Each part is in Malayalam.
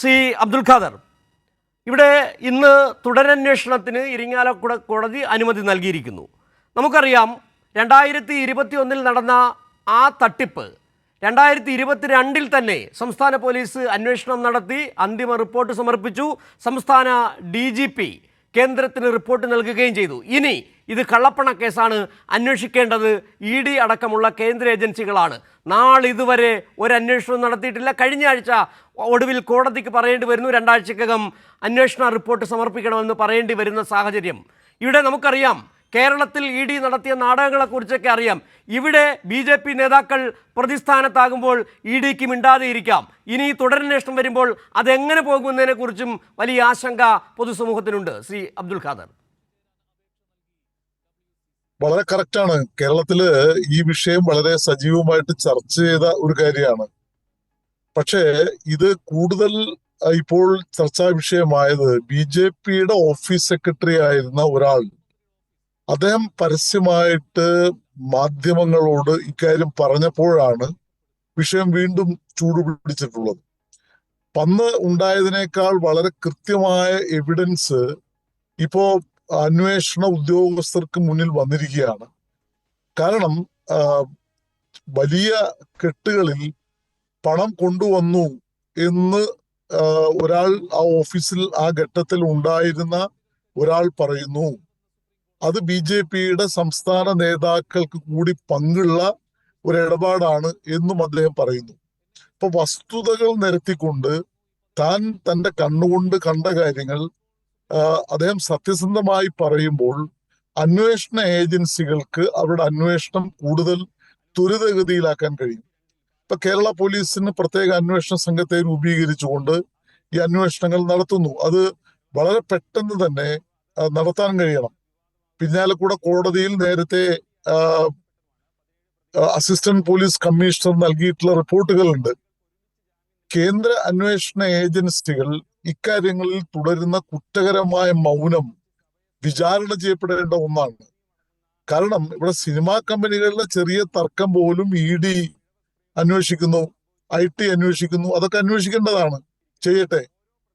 സി. അബ്ദുൽ ഖാദർ. ഇവിടെ ഇന്ന് തുടരന്വേഷണത്തിന് ഇരിങ്ങാലക്കുട കോടതി അനുമതി നൽകിയിരിക്കുന്നു. നമുക്കറിയാം രണ്ടായിരത്തി ഇരുപത്തി ഒന്നിൽ നടന്ന ആ തട്ടിപ്പ് രണ്ടായിരത്തി ഇരുപത്തിരണ്ടിൽ തന്നെ സംസ്ഥാന പോലീസ് അന്വേഷണം നടത്തി അന്തിമ റിപ്പോർട്ട് സമർപ്പിച്ചു. സംസ്ഥാന ഡി കേന്ദ്രത്തിന് റിപ്പോർട്ട് നൽകുകയും ചെയ്തു. ഇനി ഇത് കള്ളപ്പണ കേസാണ്. അന്വേഷിക്കേണ്ടത് ഇ ഡി അടക്കമുള്ള കേന്ദ്ര ഏജൻസികളാണ്. നാളിതുവരെ ഒരു അന്വേഷണം നടത്തിയിട്ടില്ല. കഴിഞ്ഞ ആഴ്ച ഒടുവിൽ കോടതിക്ക് പറയേണ്ടി വരുന്നു. രണ്ടാഴ്ചക്കകം അന്വേഷണ റിപ്പോർട്ട് സമർപ്പിക്കണമെന്ന് പറയേണ്ടി വരുന്ന സാഹചര്യം. ഇവിടെ നമുക്കറിയാം കേരളത്തിൽ ഇ ഡി നടത്തിയ നാടകങ്ങളെക്കുറിച്ചൊക്കെ അറിയാം. ഇവിടെ ബി ജെ പി നേതാക്കൾ പ്രതിസ്ഥാനത്താകുമ്പോൾ ഇ ഡിക്ക് മിണ്ടാതെ ഇരിക്കാം ഇനി തുടരന്വേഷണം വരുമ്പോൾ അതെങ്ങനെ പോകുന്നതിനെക്കുറിച്ചും വലിയ ആശങ്ക പൊതുസമൂഹത്തിനുണ്ട്. ശ്രീ അബ്ദുൽ ഖാദർ. വളരെ കറക്റ്റാണ്. കേരളത്തിൽ ഈ വിഷയം വളരെ സജീവമായിട്ട് ചർച്ച ചെയ്ത ഒരു കാര്യമാണ്. പക്ഷേ ഇത് കൂടുതൽ ഇപ്പോൾ ചർച്ചാ വിഷയമായത് ബി ജെ പിയുടെ ഓഫീസ് സെക്രട്ടറി ആയിരുന്ന ഒരാൾ അദ്ദേഹം പരസ്യമായിട്ട് മാധ്യമങ്ങളോട് ഇക്കാര്യം പറഞ്ഞപ്പോഴാണ് വിഷയം വീണ്ടും ചൂടുപിടിച്ചിട്ടുള്ളത് പന്ന് ഉണ്ടായതിനേക്കാൾ വളരെ കൃത്യമായ എവിഡൻസ് ഇപ്പോ അന്വേഷണ ഉദ്യോഗസ്ഥർക്ക് മുന്നിൽ വന്നിരിക്കുകയാണ്. കാരണം വലിയ കെട്ടുകളിൽ പണം കൊണ്ടുവന്നു എന്ന് ഒരാൾ ആ ഓഫീസിൽ ആ ഘട്ടത്തിൽ ഉണ്ടായിരുന്ന ഒരാൾ പറയുന്നു. അത് ബി ജെ പിയുടെ സംസ്ഥാന നേതാക്കൾക്ക് കൂടി പങ്കുള്ള ഒരു ഇടപാടാണ് എന്നും അദ്ദേഹം പറയുന്നു. ഇപ്പൊ വസ്തുതകൾ നിരത്തിക്കൊണ്ട് താൻ തന്റെ കണ്ണുകൊണ്ട് കണ്ട കാര്യങ്ങൾ അദ്ദേഹം സത്യസന്ധമായി പറയുമ്പോൾ അന്വേഷണ ഏജൻസികൾക്ക് അവരുടെ അന്വേഷണം കൂടുതൽ ത്വരിതഗതിയിലാക്കാൻ കഴിയും. ഇപ്പൊ കേരള പോലീസിന് പ്രത്യേക അന്വേഷണ സംഘത്തെ രൂപീകരിച്ചുകൊണ്ട് ഈ അന്വേഷണങ്ങൾ നടത്തുന്നു. അത് വളരെ പെട്ടെന്ന് തന്നെ നടത്താൻ കഴിയണം. പിന്നാലക്കൂടെ കോടതിയിൽ നേരത്തെ അസിസ്റ്റന്റ് പോലീസ് കമ്മീഷണർ നൽകിയിട്ടുള്ള റിപ്പോർട്ടുകളുണ്ട്. കേന്ദ്ര അന്വേഷണ ഏജൻസികൾ ഇക്കാര്യങ്ങളിൽ തുടരുന്ന കുറ്റകരമായ മൗനം വിചാരണ ചെയ്യപ്പെടേണ്ട ഒന്നാണ്. കാരണം ഇവിടെ സിനിമാ കമ്പനികളിലെ ചെറിയ തർക്കം പോലും ഇ ഡി അന്വേഷിക്കുന്നു ഐ ടി അന്വേഷിക്കുന്നു അതൊക്കെ അന്വേഷിക്കേണ്ടതാണ്. ചെയ്യട്ടെ.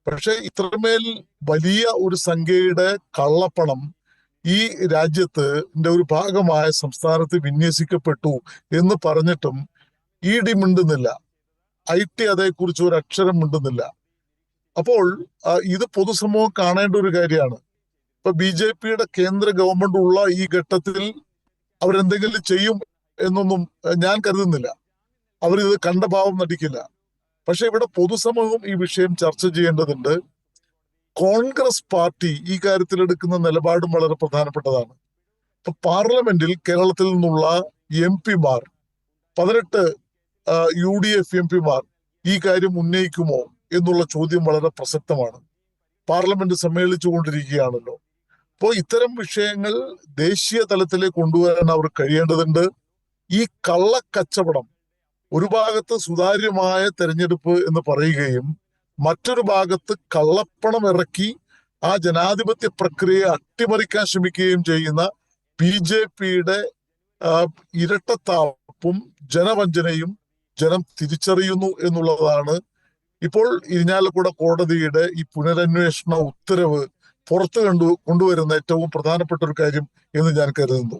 പക്ഷെ ഇത്രമേൽ വലിയ ഒരു സംഖ്യയുടെ കള്ളപ്പണം ഈ രാജ്യത്ത് ഒരു ഭാഗമായ സംസ്ഥാനത്ത് വിന്യസിക്കപ്പെട്ടു എന്ന് പറഞ്ഞിട്ടും ഇ ഡി മിണ്ടുന്നില്ല. ഐ ടി അതേക്കുറിച്ച് ഒരു അക്ഷരം മിണ്ടുന്നില്ല. അപ്പോൾ ഇത് പൊതുസമൂഹം കാണേണ്ട ഒരു കാര്യമാണ്. ഇപ്പൊ ബി ജെ പിയുടെ കേന്ദ്ര ഗവൺമെന്റ് ഉള്ള ഈ ഘട്ടത്തിൽ അവരെന്തെങ്കിലും ചെയ്യും എന്നൊന്നും ഞാൻ കരുതുന്നില്ല. അവരിത് കണ്ട ഭാവം നടിക്കില്ല. പക്ഷെ ഇവിടെ പൊതുസമൂഹം ഈ വിഷയം ചർച്ച ചെയ്യേണ്ടതുണ്ട്. കോൺഗ്രസ് പാർട്ടി ഈ കാര്യത്തിൽ എടുക്കുന്ന നിലപാടും വളരെ പ്രധാനപ്പെട്ടതാണ്. ഇപ്പൊ പാർലമെന്റിൽ കേരളത്തിൽ നിന്നുള്ള എം പിമാർ പതിനെട്ട് യു ഡി എഫ് എം പിമാർ ഈ കാര്യം ഉന്നയിക്കുമോ എന്നുള്ള ചോദ്യം വളരെ പ്രസക്തമാണ്. പാർലമെന്റ് സമ്മേളിച്ചു കൊണ്ടിരിക്കുകയാണല്ലോ. അപ്പോൾ ഇത്തരം വിഷയങ്ങൾ ദേശീയ തലത്തിലേക്ക് കൊണ്ടുവരാൻ അവർ കഴിയേണ്ടതുണ്ട്. ഈ കള്ളക്കച്ചവടം ഒരു ഭാഗത്ത് സുതാര്യമായ തെരഞ്ഞെടുപ്പ് എന്ന് പറയുകയും മറ്റൊരു ഭാഗത്ത് കള്ളപ്പണം ഇറക്കി ആ ജനാധിപത്യ പ്രക്രിയയെ അട്ടിമറിക്കാൻ ശ്രമിക്കുകയും ചെയ്യുന്ന ബി ജെ പിയുടെ ഇരട്ടത്താപ്പും ജനവഞ്ചനയും ജനം തിരിച്ചറിയുന്നു എന്നുള്ളതാണ്. ഇപ്പോൾ ഇരിഞ്ഞാലക്കുട കോടതിയുടെ ഈ പുനരന്വേഷണ ഉത്തരവ് പുറത്തു കണ്ടു കൊണ്ടുവരുന്ന ഏറ്റവും പ്രധാനപ്പെട്ട ഒരു കാര്യം എന്ന് ഞാൻ കരുതുന്നു.